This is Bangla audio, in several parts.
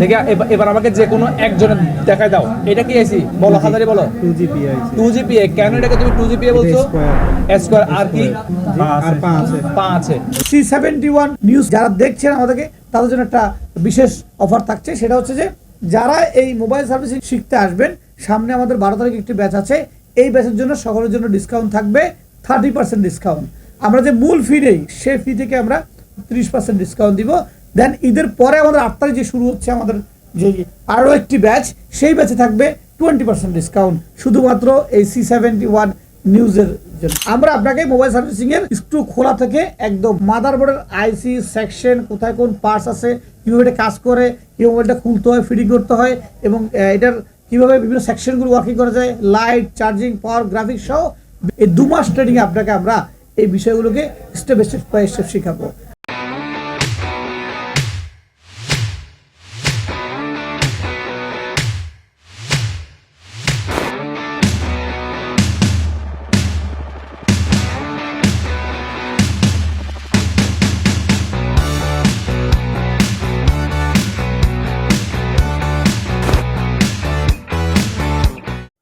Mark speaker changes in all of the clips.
Speaker 1: দেখে এবার- আমাকে যে কোনো একজনের দেখায় দাও। এটা কি এসি বলো হাজারি বলো।
Speaker 2: টু আছে
Speaker 1: টু জিপিএ কেন এটাকে তুমি টু জিপিএ বলছো? স্কোয়ার আর কি?
Speaker 2: আর আছে।
Speaker 3: সি সেভেন্টি ওয়ান নিউজ যারা দেখছেন আমাদেরকে তাদের জন্য একটা বিশেষ অফার থাকছে। সেটা হচ্ছে যে যারা এই মোবাইল সার্ভিসিং শিখতে আসবেন সামনে আমাদের বারো তারিখ একটি ব্যাচ আছে। এই ব্যাচের জন্য সকলের জন্য ডিসকাউন্ট থাকবে থার্টি পার্সেন্ট ডিসকাউন্ট আমরা যে মূল ফি নেই সে ফি থেকে আমরা ত্রিশ পার্সেন্ট ডিসকাউন্ট দিব। দেন ঈদের পরে আমাদের আট তারিখ যে শুরু হচ্ছে আমাদের যে আরও একটি ব্যাচ, সেই ব্যাচে থাকবে টোয়েন্টি পার্সেন্ট ডিসকাউন্ট শুধুমাত্র এই সি সেভেন্টি ওয়ান নিউজের জন্য। আমরা আপনাকে মোবাইল সার্ভিসিংয়ের স্ক্রু খোলা থেকে একদম মাদারবোর্ডের আইসি সেকশন কোথায় কোন পার্টস আছে, কীভাবে এটা কাজ করে, কীভাবে মোবাইলটা খুলতে হয় ফিটিং করতে হয়, এবং এটার কীভাবে বিভিন্ন সেকশনগুলো ওয়ার্কিং করা যায় লাইট চার্জিং পাওয়ার গ্রাফিক্স সহ, এই দু মাস ট্রেনিং আপনাকে আমরা এই বিষয়গুলোকে স্টেপ স্টেপ বাই স্টেপ শেখাবো।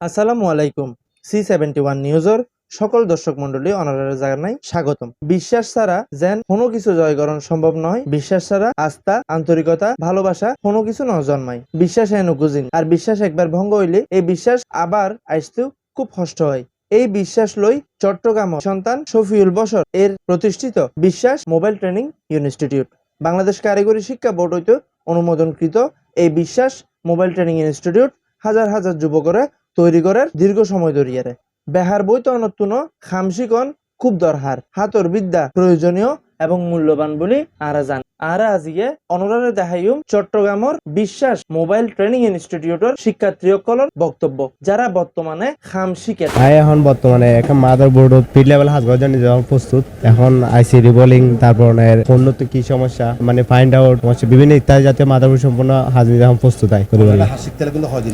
Speaker 4: আসসালামু আলাইকুম সি সেভেন্টি ওয়ান নিউজের সকল দর্শক মন্ডলী অনারারে জানাই স্বাগতম। বিশ্বাস ছাড়া যেন কোনো কিছু জয়করণ সম্ভব নয়। বিশ্বাস ছাড়া আস্থা, আন্তরিকতা, ভালোবাসা কোনো কিছু ন জন্মায়। বিশ্বাস এন গুজিন আর বিশ্বাস একবার ভঙ্গ হইলে এই বিশ্বাস আবার আইসতেও খুব কষ্ট হয়। এই বিশ্বাস লই চট্টগ্রাম সন্তান শফিউল বসর এর প্রতিষ্ঠিত বিশ্বাস মোবাইল ট্রেনিং ইনস্টিটিউট। বাংলাদেশ কারিগরি শিক্ষা বোর্ড হইতে অনুমোদনকৃত এই বিশ্বাস মোবাইল ট্রেনিং ইনস্টিটিউট হাজার হাজার যুবকরে তৈরি করার দীর্ঘ সময় ধরিয়ারে। বেহার বই অনতুন, খামশিকন খুব দরহার, হাতর বিদ্যা প্রয়োজনীয় এবং মূল্যবান বলে আরা জান। আরা আজিয়ে অনুরারে দেখাইম চট্টগ্রামের বিশ্বাস মোবাইল ট্রেনিং ইনস্টিটিউটের শিক্ষার্থীসকলের বক্তব্য যারা বর্তমানে খাম শিখে
Speaker 2: আই এখন বর্তমানে একটা মাদার বোর্ড ফিড লেভেল হাজ করার জন্য যখন প্রস্তুত। এখন আইসি রিবোলিং তারপর উন্নত কি সমস্যা মানে ফাইন্ড আউট সমস্যা বিভিন্ন ইত্যাদি জাতীয় মাদার বোর্ড সম্পূর্ণ হাজির এখন প্রস্তুত হয় করি বলে।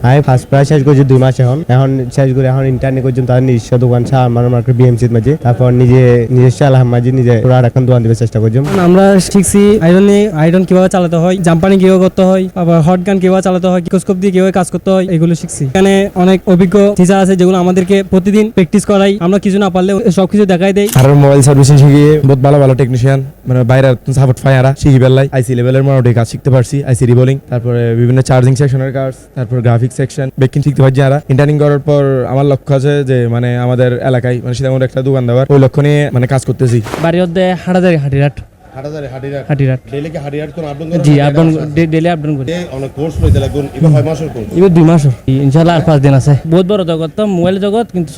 Speaker 2: আমি ফার্স্ট প্রায় শেষ করছি দুই মাস এখন। এখন শেষ করে এখন ইন্টারনেট করছি তাদের নিজস্ব দোকান ছাড় আমার মার্কেট বিএমসি মাঝে। তারপর নিজে নিজস্ব আলহাম মাঝে নিজে পুরো আর এখন দোকান দিতে চেষ্টা করছি।
Speaker 5: আমরা শিখছি আয়রন নিয়ে আয়রন কীভাবে চালাতে হয় জাম্পানি কীভাবে করতে হয় আবার হট গান কীভাবে চালাতে হয় কিকোস্কোপ দিয়ে কীভাবে কাজ করতে হয় এগুলো শিখছি। এখানে অনেক অভিজ্ঞ টিচার আছে যেগুলো আমাদেরকে প্রতিদিন প্র্যাকটিস করাই। আমরা কিছু না পারলেও সবকিছু দেখাই দেয়
Speaker 6: আর মোবাইল সার্ভিসিং শিখিয়ে বহুত ভালো ভালো টেকনিশিয়ান মানে বাইরে সাপোর্ট পাই আর শিখি পেলাই আইসি লেভেলের মোটামুটি কাজ শিখতে পারছি। আইসি রিবোলিং তারপরে বিভিন্ন চার্জিং সেকশনের কাজ তারপর গ্রাফিক সেকশন বেকিং শিখতে পারছি আর ইন্টারনিং করার পর আমার লক্ষ্য আছে যে মানে আমাদের এলাকায় মানে সেটা একটা দোকান দেওয়ার ওই লক্ষ্য নিয়ে মানে কাজ করতেছি।
Speaker 5: বাড়ির মধ্যে হাঁটাদারি হাঁটিরাট
Speaker 7: হাটাজারে হাটিরাট।
Speaker 5: হাঁটিরাট।
Speaker 7: ডেইলি কি হাটিরাট কোন আপডাউন করেন
Speaker 5: জি আপডাউন ডেলি আপডাউন করি।
Speaker 7: অনেক কোর্স লইতে লাগুন এবার মাসের কোর্স
Speaker 5: এবার দুই মাস ইনশাল্লাহ আর পাঁচ দিন আছে। বহুত বড় জগৎ তো মোবাইল জগৎ কিন্তু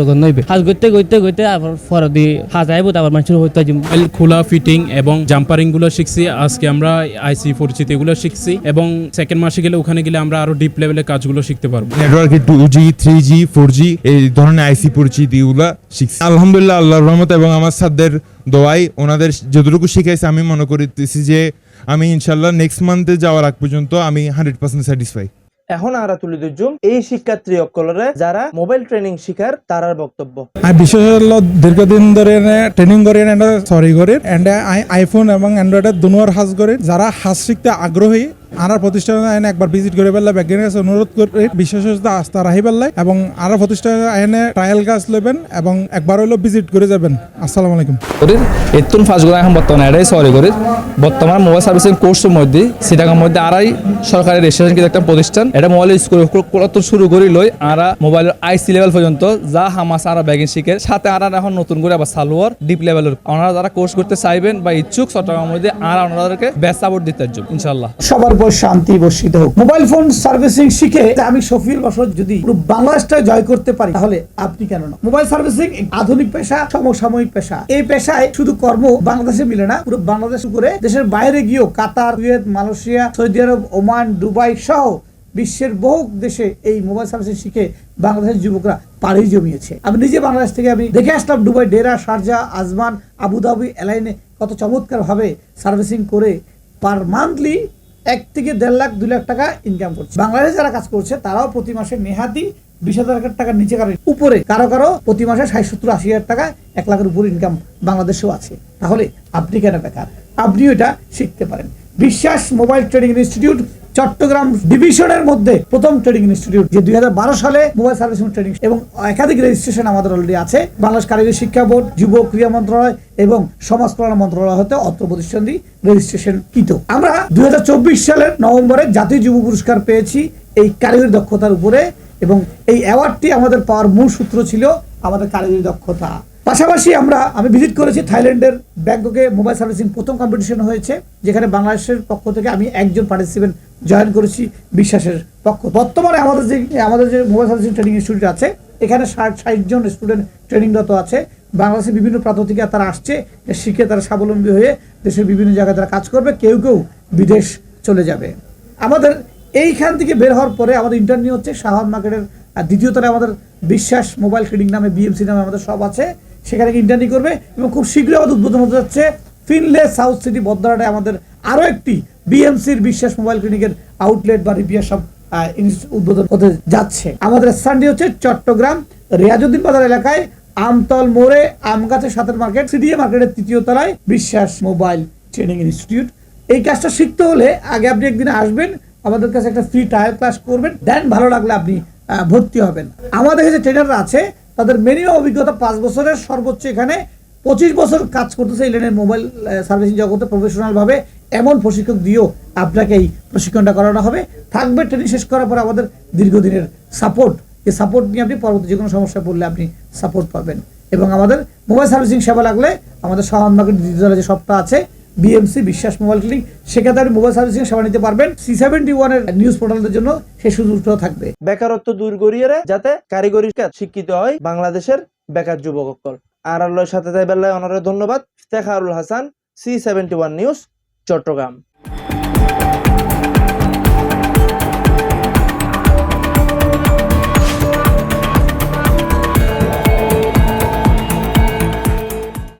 Speaker 5: জগৎ নইবে হাজ গইতে গইতে গইতে আবার দিয়ে হাজ আইব আবার মানুষের হইতে
Speaker 8: খোলা ফিটিং এবং জাম্পারিংগুলো শিখছি। আজকে আমরা আইসি পরিচিতি এগুলো শিখছি এবং সেকেন্ড মাসে গেলে ওখানে গেলে আমরা আরও ডিপ লেভেলের কাজগুলো শিখতে পারব।
Speaker 6: নেটওয়ার্কে two G three G four G এই ধরনের আইসি পরিচিতিগুলো শিখছি। আলহামদুলিল্লাহ আল্লাহর রহমত এবং আমার সাথদের দোয়াই ওনাদের যতটুকু শিখাইছে আমি মনে করিতেছি যে আমি ইনশাল্লাহ নেক্সট মান্থে যাওয়ার আগ পর্যন্ত আমি হান্ড্রেড পার্সেন্ট স্যাটিসফাই
Speaker 4: এখন আরা তুলে ধরছুম এই শিক্ষার্থী অকলরে যারা মোবাইল ট্রেনিং শিখার তারার বক্তব্য।
Speaker 9: আমি বিশেষ হলো দীর্ঘদিন ধরে ট্রেনিং করি সরি করি এন্ড আইফোন এবং অ্যান্ড্রয়েডের দুনোয়ার হাজ করি যারা হাজ শিখতে আগ্রহী আনার প্রতিষ্ঠান আইনে একবার ভিজিট করে পেলে ব্যাগের কাছে অনুরোধ করি বিশেষত আস্থা রাহি পেলাই এবং আরও প্রতিষ্ঠানে আইনে ট্রায়াল গাছ লবেন এবং একবার হইল ভিজিট করে যাবেন। আসসালামু আলাইকুম।
Speaker 10: এতুন ফার্স্ট এখন বর্তমানে এটাই সরি করি বর্তমান মোবাইল সার্ভিসিং কোর্সের মধ্যে সেটার মধ্যে আড়াই সরকারি রেজিস্ট্রেশন কিন্তু একটা প্রতিষ্ঠান। এটা মোবাইল স্কুল কত শুরু করি লই আরা মোবাইল আইসি লেভেল পর্যন্ত। যা হামাস আরা ব্যাগিং শিখে সাথে আরা এখন নতুন করে আবার সালোয়ার ডিপ লেভেলের ওনারা যারা কোর্স করতে চাইবেন বা ইচ্ছুক চট্টগ্রামের মধ্যে আর ওনাদেরকে বেস্ট সাপোর্ট দিতে ইনশাল্লাহ
Speaker 3: সবার শান্তি বর্ষিত হোক। মোবাইল ফোন সার্ভিসিং শিখে আমি শফির বসত যদি পুরো বাংলাদেশটা জয় করতে পারি, তাহলে আপনি কেন না মোবাইল সার্ভিসিং আধুনিক পেশা, সমসাময়িক পেশা। এই পেশায় শুধু কর্ম বাংলাদেশে মিলে না, পুরো বাংলাদেশ করে দেশের বাইরে গিয়েও কাতার, কুয়েত, মালয়েশিয়া, সৌদি আরব, ওমান, দুবাই সহ বিশ্বের বহু দেশে এই মোবাইল সার্ভিসিং শিখে বাংলাদেশের যুবকরা পাড়ি জমিয়েছে। আমি নিজে বাংলাদেশ থেকে আমি দেখে আসলাম Dubai, Deira, Sharjah, Ajman, Abu Dhabi, এলাইনে কত চমৎকার ভাবে সার্ভিসিং করে পার মান্থলি এক থেকে দেড় লাখ, দুই লাখ টাকা ইনকাম করছে। বাংলাদেশে যারা কাজ করছে, তারাও প্রতি মাসে নেহাতি বিশ হাজার টাকার নিচে কারও উপরে কারও কারও প্রতি মাসে ষাট, সত্তর, আশি হাজার টাকা এক লাখের উপর ইনকাম বাংলাদেশেও আছে। তাহলে আপনি কেন বেকার? আপনিও এটা শিখতে পারেন। বিশ্বাস মোবাইল ট্রেডিং ইনস্টিটিউট চট্টগ্রাম ডিভিশনের মধ্যে প্রথম ট্রেনিং ইনস্টিটিউট, যে দুই হাজার বারো সালে মোবাইল সার্ভিসিং ট্রেনিং, এবং একাধিক রেজিস্ট্রেশন আমাদের অলরেডি আছে। বাংলাদেশ কারিগরি শিক্ষা বোর্ড, যুব ক্রীড়া মন্ত্রণালয় এবং সমাজ কল্যাণ মন্ত্রণালয় হতে অত্র প্রতিষ্ঠানটি রেজিস্ট্রেশন কৃত আমরা দুই হাজার চব্বিশ সালের নভেম্বরে জাতীয় যুব পুরস্কার পেয়েছি এই কারিগরি দক্ষতার উপরে, এবং এই অ্যাওয়ার্ডটি আমাদের পাওয়ার মূল সূত্র ছিল আমাদের কারিগরি দক্ষতা। পাশাপাশি আমরা, আমি ভিজিট করেছি থাইল্যান্ডের ব্যাংককে মোবাইল সার্ভিসিং প্রথম কম্পিটিশন হয়েছে, যেখানে বাংলাদেশের পক্ষ থেকে আমি একজন পার্টিসিপেন্ট জয়েন করেছি বিশ্বাসের পক্ষ। বর্তমানে আমাদের যে আমাদের যে মোবাইল সার্ভিসিং ট্রেনিং ইনস্টিটিউট আছে, এখানে ষাট ষাট জন স্টুডেন্ট ট্রেনিংরত আছে। বাংলাদেশের বিভিন্ন প্রান্ত থেকে তারা আসছে শিখে তারা স্বাবলম্বী হয়ে দেশের বিভিন্ন জায়গায় তারা কাজ করবে, কেউ কেউ বিদেশ চলে যাবে। আমাদের এইখান থেকে বের হওয়ার পরে আমাদের ইন্টারভিউ হচ্ছে শাহাদ মার্কেটের আর দ্বিতীয় আমাদের বিশ্বাস মোবাইল ট্রেডিং নামে বিএমসি নামে আমাদের সব আছে। সেখানে ইন্টারভিউ করবে এবং খুব শীঘ্রই আমাদের উদ্বোধন হতে যাচ্ছে ফিনলে সাউথ সিটি বদ্রাটায় আমাদের আরও একটি বিএমসির বিশ্বাস মোবাইল ক্লিনিকের আউটলেট বা রিপিয়ার সব উদ্বোধন হতে যাচ্ছে। আমাদের স্থানটি হচ্ছে চট্টগ্রাম, রিয়াজুদ্দিন বাজার এলাকায় আমতল মোড়ে আমগাছের সাথের মার্কেট, সিডিএ মার্কেটের তৃতীয় তলায় বিশ্বাস মোবাইল ট্রেনিং ইনস্টিটিউট। এই কাজটা শিখতে হলে আগে আপনি একদিন আসবেন, আমাদের কাছে একটা ফ্রি ট্রায়াল ক্লাস করবেন, দেন ভালো লাগলে আপনি ভর্তি হবেন। আমাদের কাছে ট্রেনাররা আছে তাদের মিনিমাম অভিজ্ঞতা পাঁচ বছরের সর্বোচ্চ এখানে পঁচিশ বছর কাজ করতেছে এই লেনের মোবাইল সার্ভিসিং জগতে প্রফেশনালভাবে। এমন প্রশিক্ষক দিয়েও আপনাকে এই প্রশিক্ষণটা করানো হবে। থাকবে ট্রেনিং শেষ করার পর আমাদের দীর্ঘদিনের সাপোর্ট এই সাপোর্ট নিয়ে আপনি পরবর্তী যে কোনো সমস্যায় পড়লে আপনি সাপোর্ট পাবেন। এবং আমাদের মোবাইল সার্ভিসিং সেবা লাগলে আমাদের শাহান মার্কেট দ্বিতীয় যে সপ্তাহ আছে বিএমসি, বিশ্বাস মোবাইল ক্লিনিক, সেখানে আপনি মোবাইল সার্ভিসিং সেবা নিতে পারবেন। সি সেভেন্টি ওয়ানের নিউজ পোর্টালদের জন্য সে সুযোগটাও থাকবে।
Speaker 4: বেকারত্ব দূর করিয়ে যাতে কারিগরি কাজ শিক্ষিত হয় বাংলাদেশের বেকার যুবক সকল। আর আল্লাহর সাথে তাই বেলায় অনারে ধন্যবাদ। Tekharul Hasan C seventy one news Chittagong.